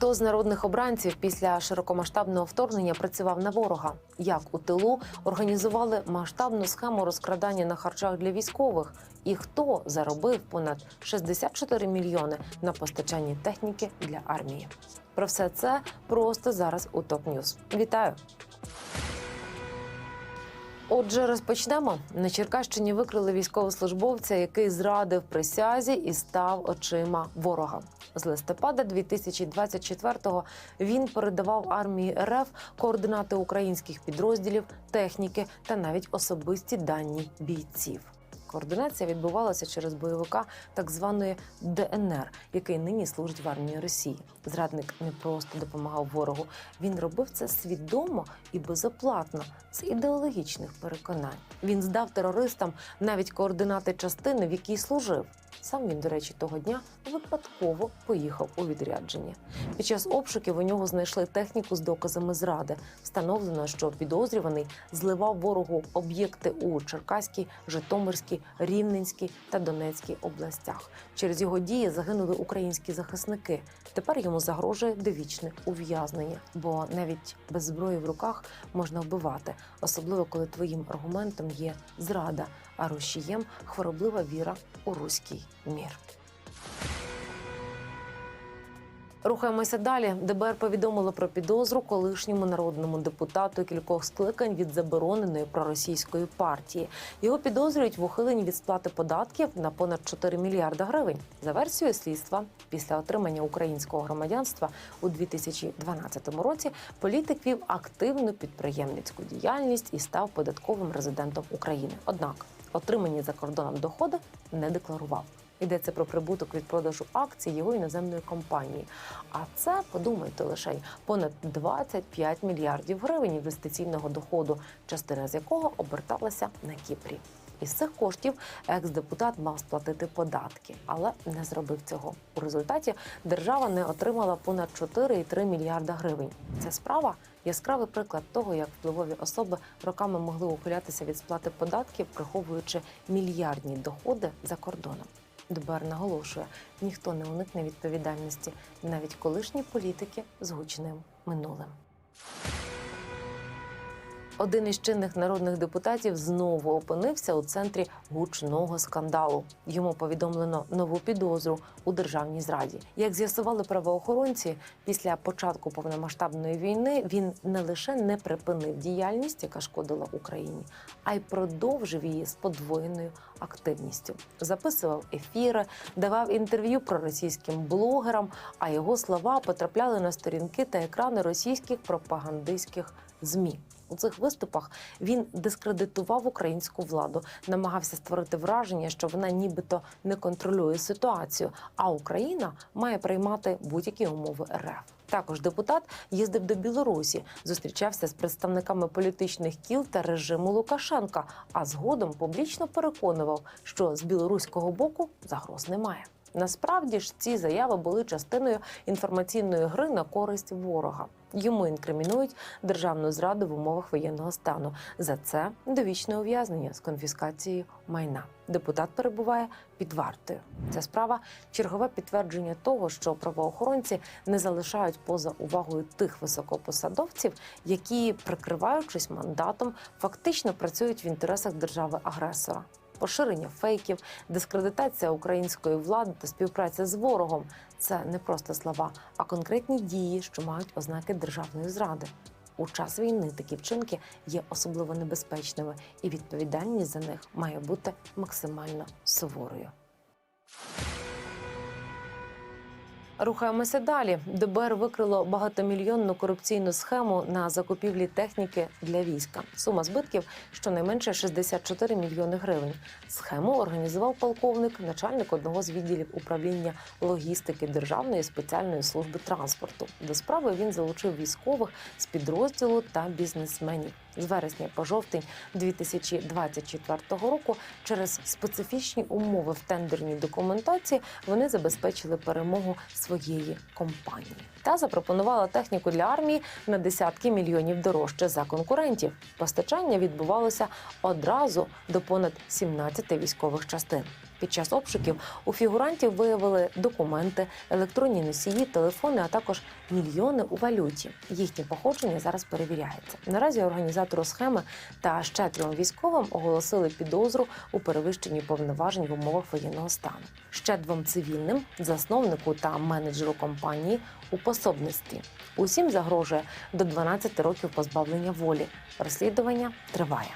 Хто з народних обранців після широкомасштабного вторгнення працював на ворога? Як у тилу організували масштабну схему розкрадання на харчах для військових? І хто заробив понад 64 мільйони на постачанні техніки для армії? Про все це просто зараз у ТОП Ньюз. Вітаю! Отже, розпочнемо. На Черкащині викрили військовослужбовця, який зрадив присязі і став очима ворога. З листопада 2024-го він передавав армії РФ координати українських підрозділів, техніки та навіть особисті дані бійців. Координація відбувалася через бойовика так званої ДНР, який нині служить в армії Росії. Зрадник не просто допомагав ворогу, він робив це свідомо і безоплатно з ідеологічних переконань. Він здав терористам навіть координати частини, в якій служив. Сам він, до речі, того дня випадково поїхав у відрядження. Під час обшуків у нього знайшли техніку з доказами зради. Встановлено, що підозрюваний зливав ворогу об'єкти у Черкаській, Житомирській, Рівненській та Донецькій областях. Через його дії загинули українські захисники. Тепер йому загрожує довічне ув'язнення, бо навіть без зброї в руках можна вбивати, особливо коли твоїм аргументом є зрада, а рушієм хвороблива віра у руський мір. Рухаємося далі. ДБР повідомило про підозру колишньому народному депутату кількох скликань від забороненої проросійської партії. Його підозрюють в ухиленні від сплати податків на понад 4 мільярда гривень. За версією слідства, після отримання українського громадянства у 2012 році політик вів активну підприємницьку діяльність і став податковим резидентом України. Однак отримані за кордоном доходи не декларував. Йдеться про прибуток від продажу акцій його іноземної компанії. А це подумайте лише понад 25 мільярдів гривень інвестиційного доходу, частина з якого оберталася на Кіпрі. Із цих коштів екс-депутат мав сплатити податки, але не зробив цього. У результаті держава не отримала понад 4,3 мільярда гривень. Ця справа яскравий приклад того, як впливові особи роками могли ухилятися від сплати податків, приховуючи мільярдні доходи за кордоном. ДБР наголошує, ніхто не уникне відповідальності, навіть колишні політики з гучним минулим. Один із чинних народних депутатів знову опинився у центрі гучного скандалу. Йому повідомлено нову підозру у державній зраді. Як з'ясували правоохоронці, після початку повномасштабної війни він не лише не припинив діяльність, яка шкодила Україні, а й продовжив її з подвоєною активністю. Записував ефіри, давав інтерв'ю проросійським блогерам, а його слова потрапляли на сторінки та екрани російських пропагандистських змі. У цих виступах він дискредитував українську владу, намагався створити враження, що вона нібито не контролює ситуацію, а Україна має приймати будь-які умови РФ. Також депутат їздив до Білорусі, зустрічався з представниками політичних кіл та режиму Лукашенка, а згодом публічно переконував, що з білоруського боку загроз немає. Насправді ж ці заяви були частиною інформаційної гри на користь ворога. Йому інкримінують державну зраду в умовах воєнного стану. За це довічне ув'язнення з конфіскацією майна. Депутат перебуває під вартою. Ця справа чергове підтвердження того, що правоохоронці не залишають поза увагою тих високопосадовців, які, прикриваючись мандатом, фактично працюють в інтересах держави-агресора поширення фейків, дискредитація української влади та співпраця з ворогом це не просто слова, а конкретні дії, що мають ознаки державної зради. У час війни такі вчинки є особливо небезпечними, і відповідальність за них має бути максимально суворою. Рухаємося далі. ДБР викрило багатомільйонну корупційну схему на закупівлі техніки для війська. Сума збитків щонайменше 64 мільйони гривень. Схему організував полковник, начальник одного з відділів управління логістики Державної спеціальної служби транспорту. До справи він залучив військових з підрозділу та бізнесменів. З вересня по жовтень 2024 року через специфічні умови в тендерній документації вони забезпечили перемогу своєї компанії та запропонувала техніку для армії на десятки мільйонів дорожче за конкурентів. Постачання відбувалося одразу до понад 17 військових частин. Під час обшуків у фігурантів виявили документи, електронні носії, телефони, а також мільйони у валюті. Їхнє походження зараз перевіряється. Наразі організатору схеми та ще трьом військовим оголосили підозру у перевищенні повноважень в умовах воєнного стану. Ще двом цивільним, засновнику та менеджеру компанії у пособництві. Усім загрожує до 12 років позбавлення волі. Розслідування триває.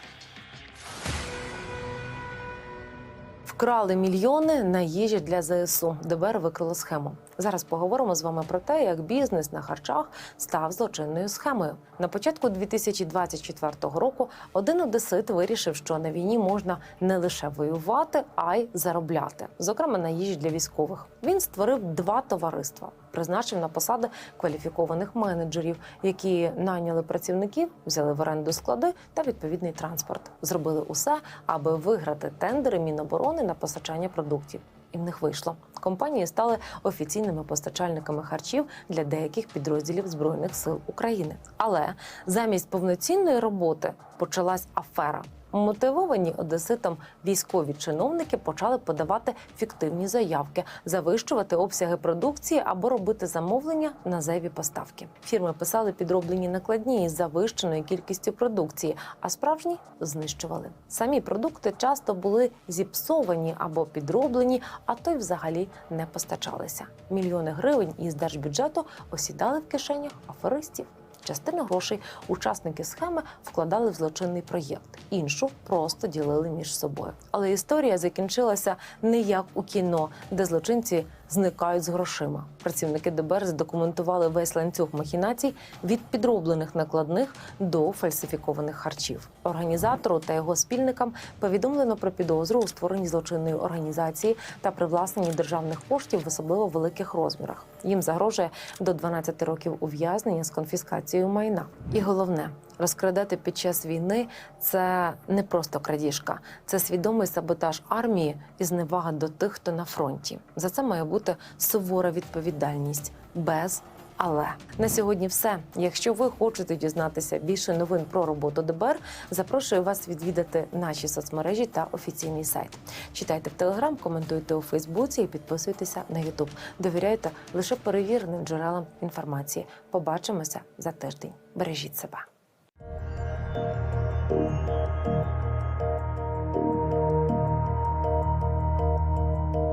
Вкрали мільйони на їжі для ЗСУ. ДБР викрило схему. Зараз поговоримо з вами про те, як бізнес на харчах став злочинною схемою. На початку 2024 року один одесит вирішив, що на війні можна не лише воювати, а й заробляти, зокрема на їжі для військових. Він створив два товариства, призначив на посади кваліфікованих менеджерів, які найняли працівників, взяли в оренду склади та відповідний транспорт. Зробили усе, аби виграти тендери Міноборони на постачання продуктів. І в них вийшло. Компанії стали офіційними постачальниками харчів для деяких підрозділів збройних сил України. Але замість повноцінної роботи почалась афера. Мотивовані одеситам військові чиновники почали подавати фіктивні заявки, завищувати обсяги продукції або робити замовлення на зайві поставки. Фірми писали підроблені накладні із завищеною кількістю продукції, а справжні знищували. Самі продукти часто були зіпсовані або підроблені, а то й взагалі не постачалися. Мільйони гривень із держбюджету осідали в кишенях аферистів. Частину грошей учасники схеми вкладали в злочинний проєкт, іншу просто ділили між собою. Але історія закінчилася не як у кіно, де злочинці зникають з грошима. Працівники ДБР задокументували весь ланцюг махінацій від підроблених накладних до фальсифікованих харчів. Організатору та його спільникам повідомлено про підозру у створенні злочинної організації та привласненні державних коштів в особливо великих розмірах. Їм загрожує до 12 років ув'язнення з конфіскацією майна. І головне. Розкрадати під час війни це не просто крадіжка, це свідомий саботаж армії і зневага до тих, хто на фронті. За це має бути сувора відповідальність без але на сьогодні все. Якщо ви хочете дізнатися більше новин про роботу ДБР, запрошую вас відвідати наші соцмережі та офіційний сайт. Читайте в Телеграм, коментуйте у Фейсбуці і підписуйтеся на Ютуб. Довіряйте лише перевіреним джерелам інформації. Побачимося за тиждень. Бережіть себе.